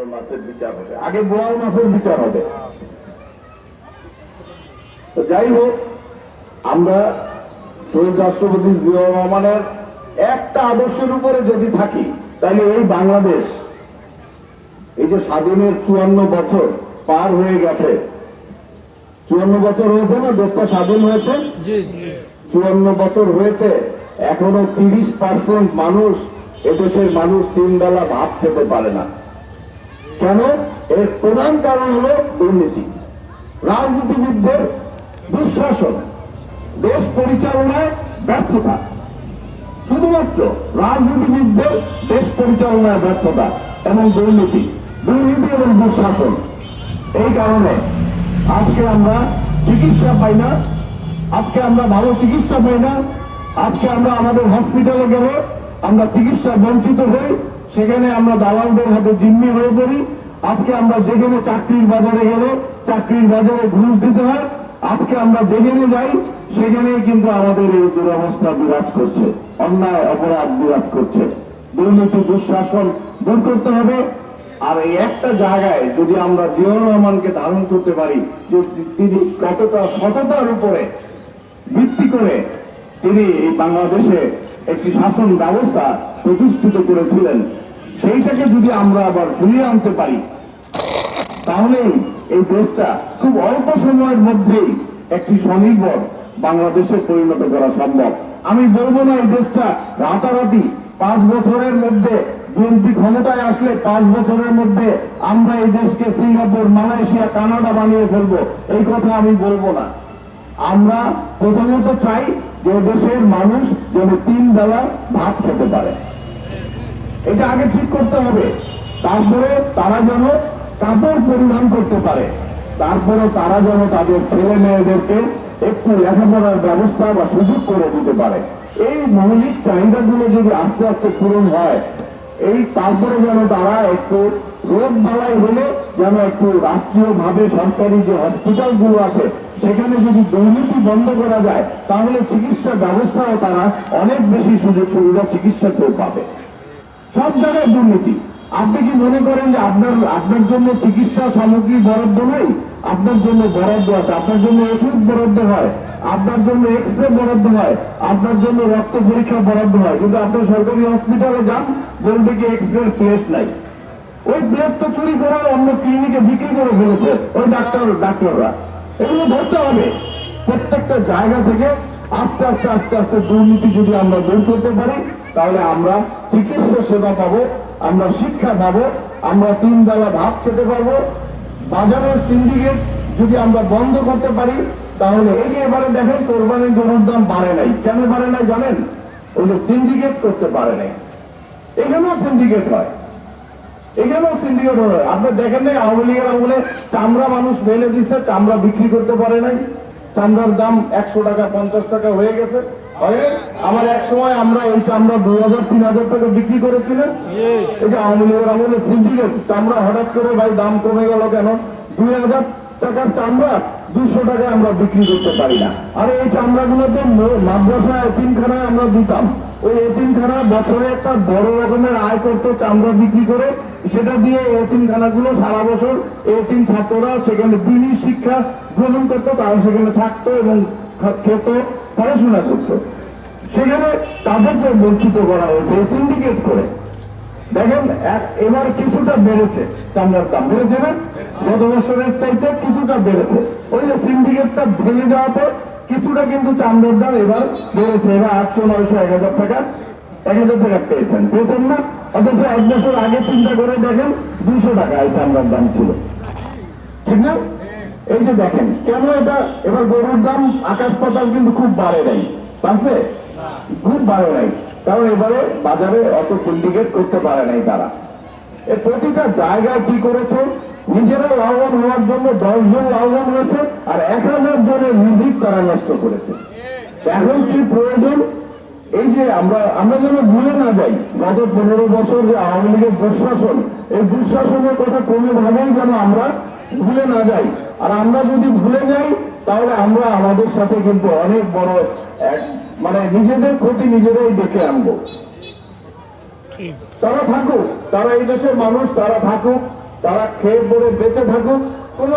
বোয়াল মাছের বিচার হবে। আগে বোয়াল মাছের বিচার হবে। তো যাই হোক আমরা শহীদ রাষ্ট্রপতি জিয়াউর রহমানের একটা আদর্শের উপরে যদি থাকি তাহলে এই বাংলাদেশ এই যে স্বাধীনের চুয়ান্ন বছর পার হয়ে গেছে। চুয়ান্ন বছর হয়েছে না? দেশটা স্বাধীন হয়েছে? চুয়ান্ন বছর হয়েছে। এখনও তিরিশ পার্সেন্ট মানুষ এদেশের মানুষ তিন বেলা ভাত খেতে পারে না। কেন? এর প্রধান কারণ হলো দুর্নীতি। রাজনীতিবিদদের দুঃশাসন, দেশ পরিচালনায় ব্যর্থতা। শুধুমাত্র রাজনীতিবিদদের দেশ পরিচালনায় ব্যর্থতা এবং দুর্নীতি দুর্নীতি এবং দুঃশাসন। এই কারণে আজকে আমরা চিকিৎসা পাই না, আজকে আমরা ভালো চিকিৎসা পাই না, আজকে আমরা আমাদের হসপিটালে গেলে আমরা চিকিৎসা বঞ্চিত হই, সেখানে আমরা দালালদের হাতে জিম্মি হয়ে পড়ি। আজকে আমরা যেখানে চাকরির বাজারে গেলে চাকরির বাজারে ঘুষ দিতে হয়, আজকে আমরা যেখানে যাই সেখানে কিন্তু আমাদের এই দুরবস্থা বিরাজ করছে, অন্যায় অপরাধ বিরাজ করছে। দুর্নীতি, দুঃশাসন দূর করতে হবে। আর এই একটা জায়গায় যদি আমরা জিয়াউর রহমানকে ধারণ করতে পারি, যে তিনি কতটা সততার উপরে ভিত্তি করে তিনি এই বাংলাদেশে একটি শাসন ব্যবস্থা প্রতিষ্ঠিত করেছিলেন। সেইটাকে যদি আমরা আবার ফিরিয়ে আনতে পারি তাহলেই এই দেশটা খুব অল্প সময়ের মধ্যেই একটি স্বনির্ভর বাংলাদেশে পরিণত করা সম্ভব। আমি বলব না এই দেশটা রাতারাতি পাঁচ বছরের মধ্যে বিএনপি ক্ষমতায় আসলে পাঁচ বছরের মধ্যে আমরা এই দেশকে সিঙ্গাপুর, মালয়েশিয়া, কানাডা বানিয়ে ফেলব, এই কথা আমি বলব না। আমরা প্রথমত চাই যে দেশের মানুষ যেন তিন বেলা ভাত খেতে পারে। এটা আগে ঠিক করতে হবে। তারপরে তারা যেন কাপড় পরিধান করতে পারে। তারপরে তারা যেন তাদের ছেলে মেয়েদেরকে একটু লেখাপড়ার ব্যবস্থা বা সুযোগ করে দিতে পারে। এই মৌলিক চাহিদাগুলো যদি আস্তে আস্তে পূরণ হয়, এই তারপরে যেন তারা একটু রোগ বালাই হলে যেন একটু রাষ্ট্রীয়ভাবে সরকারি যে হসপিটালগুলো আছে, সেখানে যদি দুর্নীতি বন্ধ করা যায়, তাহলে চিকিৎসা ব্যবস্থাও তারা অনেক বেশি সুযোগ সুবিধা চিকিৎসাতেও পাবে। সব জায়গায় দুর্নীতি। আপনি কি মনে করেন যে আপনার আপনার জন্য চিকিৎসা সামগ্রী বরাদ্দ নেই? আপনার জন্য বরাদ্দ আছে। আপনার জন্য ওষুধ বরাদ্দ হয়। আপনার জন্য এক্স রে বরাদ্দ হয়। আপনার জন্য রক্ত পরীক্ষা বরাদ্দ হয়। কিন্তু আপনি সরকারি হসপিটালে যান, বলবে কি এক্স রে প্লেট নাই। ওই প্লেট তো চুরি করে অন্য ক্লিনিকে বিক্রি করে ফেলেছে। ওই ডাক্তার, ডাক্তাররা। এগুলো ধরতে হবে। প্রত্যেকটা জায়গা থেকে আস্তে আস্তে আস্তে আস্তে দুর্নীতি যদি আমরা দূর করতে পারি, তাহলে আমরা চিকিৎসা সেবা পাবো, আমরা শিক্ষা পাবো, আমরা তিন বেলা ভাত খেতে পারব। বাজারের সিন্ডিকেট যদি আমরা বন্ধ করতে পারি, তাহলে এই এবারে দেখেন কোরবানির গরুর দাম বাড়ে নাই। কেন বাড়ে নাই জানেন? ওই যে সিন্ডিকেট করতে পারে নাই। এখানেও সিন্ডিকেট হয়। এখানেও সিন্ডিকেট হয় আপনি দেখেন নাই আওয়ামী লীগের আমলে চামড়া মানুষ মেলে দিচ্ছে চামড়া বিক্রি করতে পারে নাই। চামড়ার দাম একশো টাকা পঞ্চাশ টাকা হয়ে গেছে? আমার এক সময় আমরা এই চামড়া দুই হাজার তিন হাজার টাকা বিক্রি করেছিলেন। এটা আওয়ামী লীগের আমলে সিন্ডিকেট চামড়া হঠাৎ করে ভাই দাম কমে গেল কেন? দুই হাজার টাকার চামড়া দুশো টাকায় আমরা বিক্রি করতে পারি না। আর এই চামড়াগুলো তো মাদ্রাসা এতিমখানায় আমরা দিতাম। ওই এতিমখানা বছরে একটা বড় রকমের আয় করতো চামড়া বিক্রি করে। সেটা দিয়ে এতিমখানাগুলো সারা বছর এতিম ছাত্ররা সেখানে দিনই শিক্ষা গ্রহণ করতো, তারা সেখানে থাকতো এবং খেত, পড়াশোনা করতো। সেখানে তাদেরকে বঞ্চিত করা হয়েছে সিন্ডিকেট করে। দেখেন এবার কিছুটা বেড়েছে। চামড়ার দাম বেড়েছে না? গত বছরের চাইতে কিছুটা বেড়েছে। ওই যে সিন্ডিকেটটা ভেঙে যাওয়াতে কিছুটা কিন্তু চামড়ার দাম এবার বেড়েছে। এবার আটশো, নয়শো, এক হাজার টাকা, এক হাজার টাকা পেয়েছেন। পেয়েছেন না? অথচ এক বছর আগে চিন্তা করে দেখেন, দুশো টাকা এই চামড়ার দাম ছিল। ঠিক না? এই যে দেখেন, কেন এটা এবার গরুর দাম আকাশ পাতাল কিন্তু খুব বাড়ে নাই? বাড়ছে খুব বাড়ে নাই। কারণ এবারে বাজারে অত সিন্ডিকেট করতে পারে নাই তারা। এ প্রতিটা জায়গায় কি করেছে? নিজেরা লাভবান হওয়ার জন্য দশ জন লাভবান হয়েছে আর এক হাজার জনের রিজিক তারা নষ্ট করেছে। এখন কি প্রয়োজন? এই যে আমরা আমরা যেন ভুলে না যাই, গত পনেরো বছর যে আওয়ামী লীগের দুঃশাসন এই দুঃশাসনের কথা কোনোভাবেই যেন আমরা ভুলে না যাই। আর আমরা যদি ভুলে যাই তাহলে আমরা আমাদের সাথে কিন্তু অনেক বড় মানে নিজেদের ক্ষতি নিজেরাই ডেকে আনব। ঠিক। তারা থাকুক তারা এই দেশের মানুষ তারা থাকুক তারা খেয়ে পরে বেঁচে থাকুক কোনো